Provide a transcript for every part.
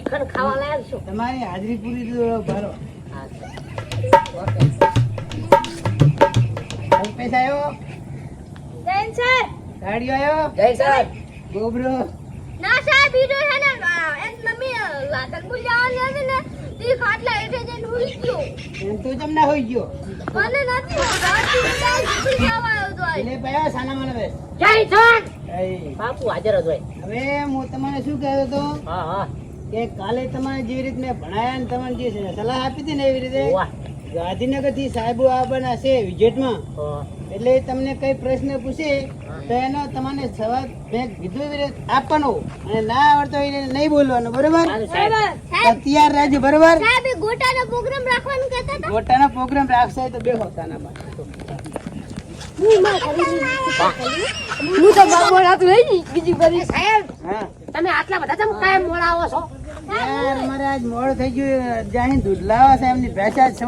સાહેબ ખાવા લાયક છું? તમારી હાજરી પૂરી ભરો. અલ્પેશ આવ્યો જૈન સર. ગાડીઓ આવ્યો જય સર. ગોબરો. ના સાહેબ બીજો છે ને આ, મમ્મી લાતન બુજાવાની હતી ને તે ખાટલા હેઠે જઈને ઉડી ગયો. એમ તો જમ હોઈ ગયો. મને નથી રાતથી બધા ઉડી જવા આવ્યો તો એટલે ભાઈ સાના મને બેસ જય સર! બાપુ હાજર હતો હવે હું તમને શું કહેતો હતો? હા હા. કે કાલે તમારે જેવી રીતે મેં ભણાયા ને તમને જે સલાહ આપી હતી ને એવી રીતે ગાંધીનગરથી સાહેબો આવવાના છે વિઝિટમાં એટલે તમને કઈ પ્રશ્ન પૂછે તો એનો તમને સવાલ મેં કીધું એવી રીતે આપવાનો. અને ના આવડતો હોય એને નહીં બોલવાનું બરોબર? તૈયાર રહેજો બરોબર. ગોટાનો પ્રોગ્રામ રાખવાનું કહેતા હતા? ગોટાનો પ્રોગ્રામ રાખશે તો બે હોતાના. હું તો બાબો રાતું બીજી સાહેબ તમે આટલા બધા ચમ કાયમ મોડા આવો છો? યાર મારે આજ મોડું થઈ ગયું. જાહી દૂધ લાવવા છે એમની ભેંસા જ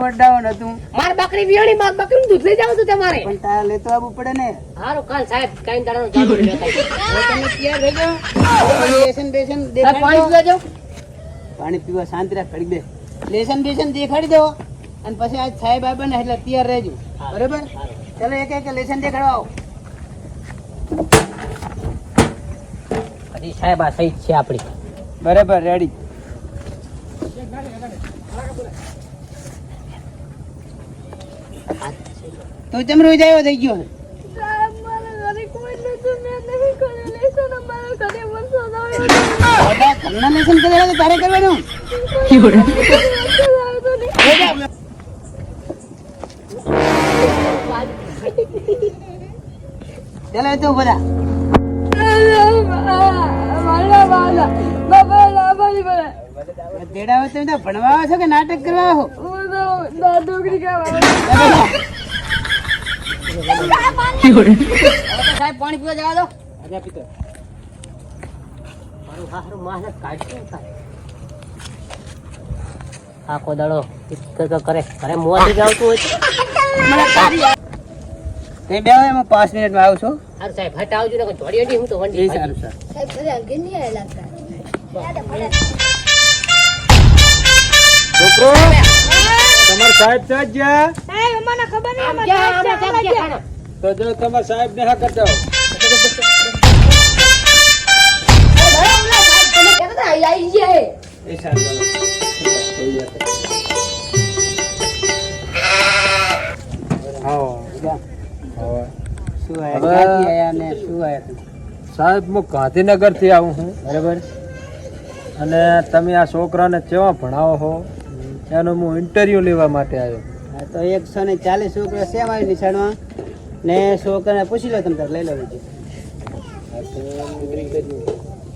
હતું. માર બકરી વિયાણી માર બકરીનું દૂધ લઈ જાવ છું તમારે. પણ તારે લેતો આવવું પડે ને. હારું કાલ સાહેબ કઈ દાડાનો ચાલુ તમે તૈયાર રહેજો લેસન બેસન સાહેબ પાણી પીવા જાવ પાણી પીવા શાંતિ રાખ ઘડી બે લેસન બેસન દેખાડી દો. અને પછી આજ સાહેબ આવે ને એટલે તૈયાર રહેજો. બરોબર? ચલો એક એક લેસન દેખાડવા આવો. સાહેબ આ સહી છે આપણી. બરાબર રેડી તું ચમ રોજ આવ્યો થઈ ગયો તારે કરવાનું. ચાલો તો બધા તેડાવે તમે તો ભણવા આવો છો કે નાટક કરવા આવો? સાહેબ પાણી પીવા જવા દો. અરે પીતો. મારું હારું મહેનત કાઢશે આખો દાડો કરે. ઘરે મોથી જ આવતું હોય છે. તે બે હું પાંચ મિનિટમાં આવું છું. હારું સાહેબ હટ આવજો ને હું તો વંડી સારું સાહેબ ઘરે અંગે નહીં આવેલા હતા. છોકરો તમારા સાહેબ તો જ ગયા? સાહેબ અમને ખબર નહીં? તો જો તમારા સાહેબ ને હા કરતા હો. એ આયા? સાહેબ હું ગાંધીનગરથી આવું છું. બરાબર. અને તમે આ છોકરાને કેવા ભણાવો છો? એનો હું ઇન્ટરવ્યુ લેવા માટે આવ્યો. હા તો એકસો ને ચાલીસ છોકરા છે અમારી નિશાળમાં. ને છોકરાને પૂછી લો તમે તાર લઈ લો બીજું.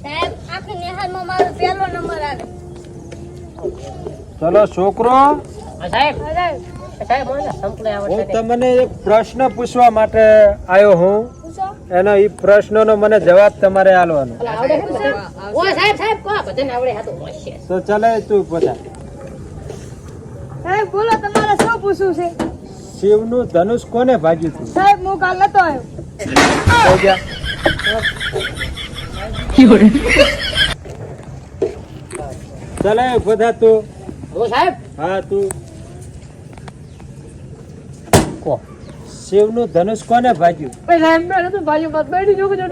સાહેબ આખી નિહાળમાં મારો પહેલો નંબર આવે. ચલો છોકરો. હા, સાહેબ. સાહેબ. મને સંપલે હું તમને એક પ્રશ્ન પૂછવા માટે આવ્યો હું. એનો એ પ્રશ્નનો મને જવાબ તમારે આલવાનો. તો ચાલે તું બધા સાહેબ બોલો તમારે શું પૂછવું છે? શિવનું ધનુષ કોને ભાગ્યું હતું? સાહેબ હું કાલ નતો આવ્યો. ચલે બધા તું. સાહેબ. હા તું. કો? શિવનું ધનુષ કોને ભાજ્યું સાહેબ મેં તો મત જો જો જા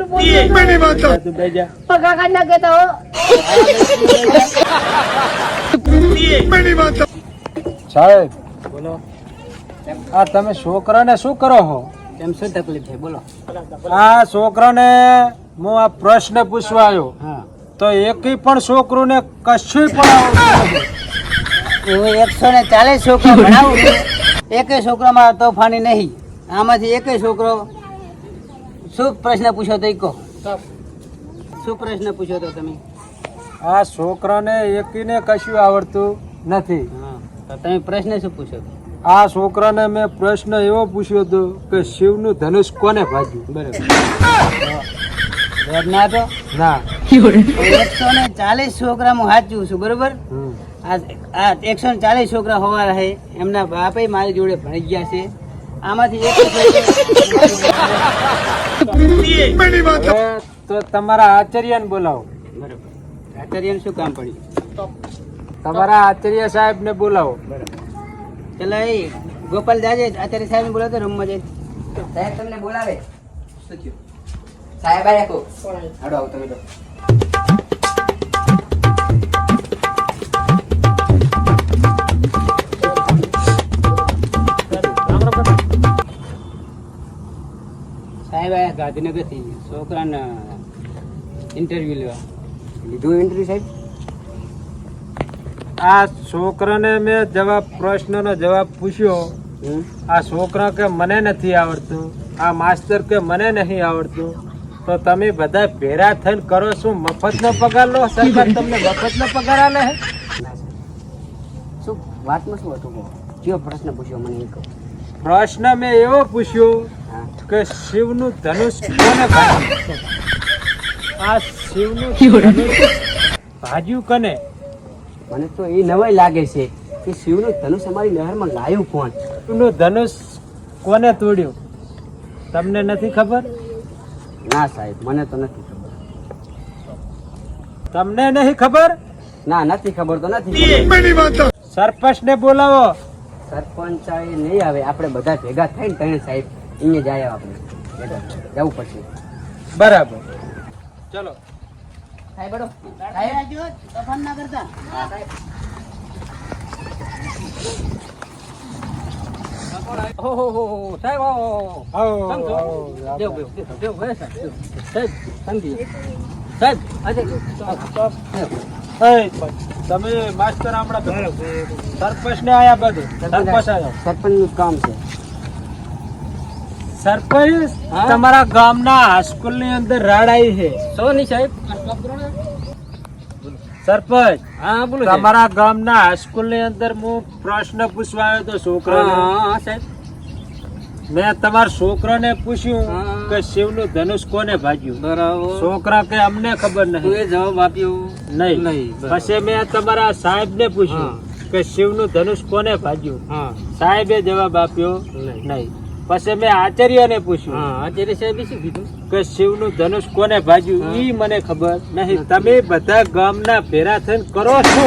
તું બેજા પગા કાઢ ના કેતા હો. સાહેબ બોલો. આ તમે છોકરાને શું કરો છો કેમ શું તકલીફ છે? બોલો. આ છોકરાને હું આ પ્રશ્ન પૂછવા આવ્યો. તો એકી પણ છોકરોને કશું પણ. હું એકસો ને ચાલીસ છોકરા ભણાવું એકે છોકરામાં તોફાની નહીં. આમાંથી એકેય છોકરો શું પ્રશ્ન પૂછો તો કહો. શું પ્રશ્ન પૂછો તો તમે? આ છોકરાને એકીને કશું આવડતું નથી. તમે પ્રશ્ન શું પૂછ્યો આ છોકરાને મેં પ્રશ્ન એવો પૂછ્યો હતો કે શિવનું ધનુષ કોને ભાગ્યું? બરાબર. ના તો? ના. એકસો ને ચાલીસ છોકરા હું સાચું છું બરોબર. આ એકસો ને ચાલીસ છોકરા હોવા રહે એમના બાપે મારી જોડે ભણી ગયા છે. આમાંથી એક તો તમારા આચાર્યને બોલાવો. બરોબર. આચાર્યને શું કામ પડ્યું? તમારા આચાર્ય સાહેબને બોલાવો. ચલો એ ગોપાલ જાજે આચાર્ય સાહેબ ને બોલાવતો રૂમમાં જઈ સાહેબ તમને બોલાવે. શું થયું? સાહેબ આયા કો હાડો આવો તમે તો. સાહેબ આયા ગાંધીનગરથી છોકરાને ઇન્ટરવ્યુ લેવા. લીધું ઇન્ટરવ્યુ સાહેબ? આ છોકરાને મેં જવાબ પ્રશ્નનો જવાબ પૂછ્યો. આ છોકરા કે મને નથી આવડતું આ માસ્તર કે મને નહીં આવડતું? તો તમે બધા ભેરા થઈને કરો શું મફતનો પગાર લો? સરકાર તમને મફતનો પગાર આલે હે શું વાતમાં શું હતું કયો પ્રશ્ન પૂછ્યો મને એ કહો. પ્રશ્ન મેં એવો પૂછ્યો કે શિવનું ધનુષ કોને આ શિવનું ધનુષ ભાજ્યું કને? મને તો એ નવાઈ લાગે છે કે શિવનું ધનુષ અમારી નહેરમાં લાયું કોણ? શિવનું ધનુષ કોને તોડ્યું? તમને નથી ખબર? ના સાહેબ મને તો નથી ખબર. તમને નહીં ખબર? ના નથી ખબર તો નથી સરપંચ સરપંચને બોલાવો. સરપંચ એ નહીં આવે આપણે બધા ભેગા થઈને તને સાહેબ અહીંયા જાય આપણે. ભેગા જવું પડશે. બરાબર. ચલો. સાહેબ બેઠો સાહેબ. તોફાન ના કરતા. હા સાહેબ. આવો, આવો, આવો. એ, તમે માસ્ટર આપણા સરપંચ ને આયા બધું. સરપંચ આયો. સરપંચનું કામ છે. સરપંચ તમારા ગામના હાઈસ્કૂલની અંદર રાડ આવી છે. સોની સાહેબ સરપંચ હા બોલો તમારા ગામના હાઈસ્કૂલની અંદર હું પ્રશ્ન પૂછવા આવ્યો તો છોકરા હા સાહેબ. મેં તમારા છોકરાને પૂછ્યું કે શિવનું ધનુષ કોને ભાગ્યું? બરાબર. છોકરા કે અમને ખબર નહીં. એ જવાબ આપ્યો. નહીં. નહીં, પછી મેં તમારા સાહેબ ને પૂછ્યું કે શિવનું ધનુષ કોને ભાગ્યું? સાહેબે જવાબ આપ્યો નહીં. પછી મેં આચાર્યને પૂછ્યું. હા આચાર્ય સાહેબે શું કીધું? કે શિવનું ધનુષ કોને ભાગ્યું એ ઈ મને ખબર નહીં. તમે બધા ગામના ભેરા થઈને કરો છો.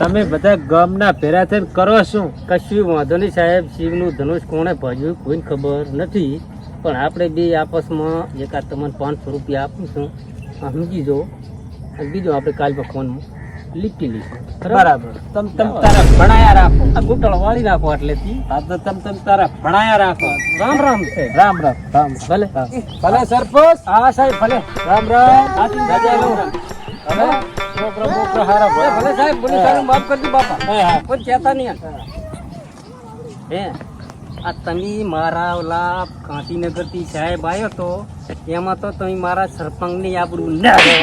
તમે બધા ગામના ભેરા થઈને કરો શું કશું વાંધો નહીં સાહેબ. શિવનું ધનુષ કોણે ભાજ્યું કોઈને ખબર નથી. પણ આપણે બે આપસમાં એકાદ તમને પાંચસો રૂપિયા આપું છું. સમજી જો બીજો આપણે કાલમાં ફોનમાં. લીટી લઈશું બરાબર? તમ તમ તારા ભણાયા રાખો. આ ગુટળ વાળી નાખો એટલેથી આ તો તમ તમ તારા ભણાયા રાખો. રામ રામ છે. રામ રામ. રામ. ભલે. ભલે સરપંચ હા સાહેબ ભલે. રામ રામ. રાજા રામ હવે છોકરો બોકરો હારા ભલે. ભલે સાહેબ બોલે સાહેબ માફ કરજો બાપા. હા હા. કોઈ ચેતા નહીં હે? આ તમે મારા ઓલા ગાંધીનગરથી સાહેબ આવ્યો તો એમાં તો તમે મારા સરપંચની આપણું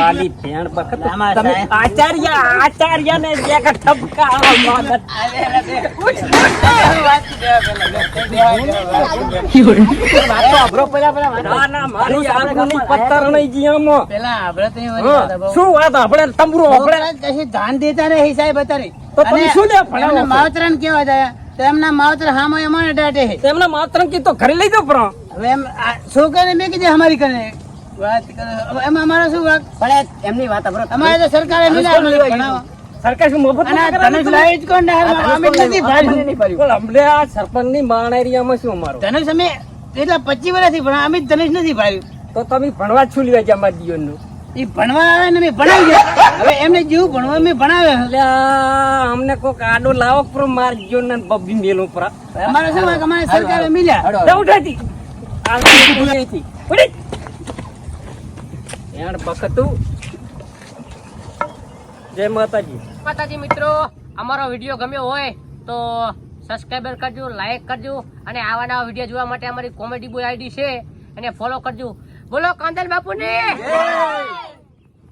વાલી ભેણ બખત. તમે આચાર્ય આચાર્ય ને જે કે ઠપકા. ના ના. શું વાત? તંબુરો આપણે ધ્યાન દેતા નહીં સાહેબ અત્યારે. તો તમે શું લે ભણાવો? માવતરાને કેવા જાય તેમના માવતર હામો એમાં તેમના માત્ર કી તો ઘરે લઈ દો પણ. હવે એમ છોકરાને મેં કીધી અમારી કને વાત કરો. એમાં અમારો શું વાત? પણ એમની વાત અભરો અમારે તો સરકારે સરકાર શું મફત અને લાવી જ કોણ અમે નથી ભાળ્યું. અમને આ સરપંચની માણ શું અમારું? ધનુષ અમે એટલા પચીસ વર્ષથી ભણા અમે જ નથી ભાળ્યું તો તમે ભણવા છું લેવા અમારા જીવનનું એ ભણવા આવે ને ભણાવી ગયા હવે એમને જેવું ભણવા મેં ભણાવે. એટલે અમને કોક આડો લાવો પર માર જીવન બબ્બી મેલો પર અમારે શું? અમારે સરકારે મિલ્યા. ઉઠાતી જય માતાજી માતાજી મિત્રો, અમારો વીડિયો ગમ્યો હોય તો સબસ્ક્રાઈબર કરજો લાઈક કરજો અને આવા નવા વીડિયો જોવા માટે અમારી કોમેડી બોય આઈડી છે. અને ફોલો કરજો. બોલો કાંદલ બાપુને!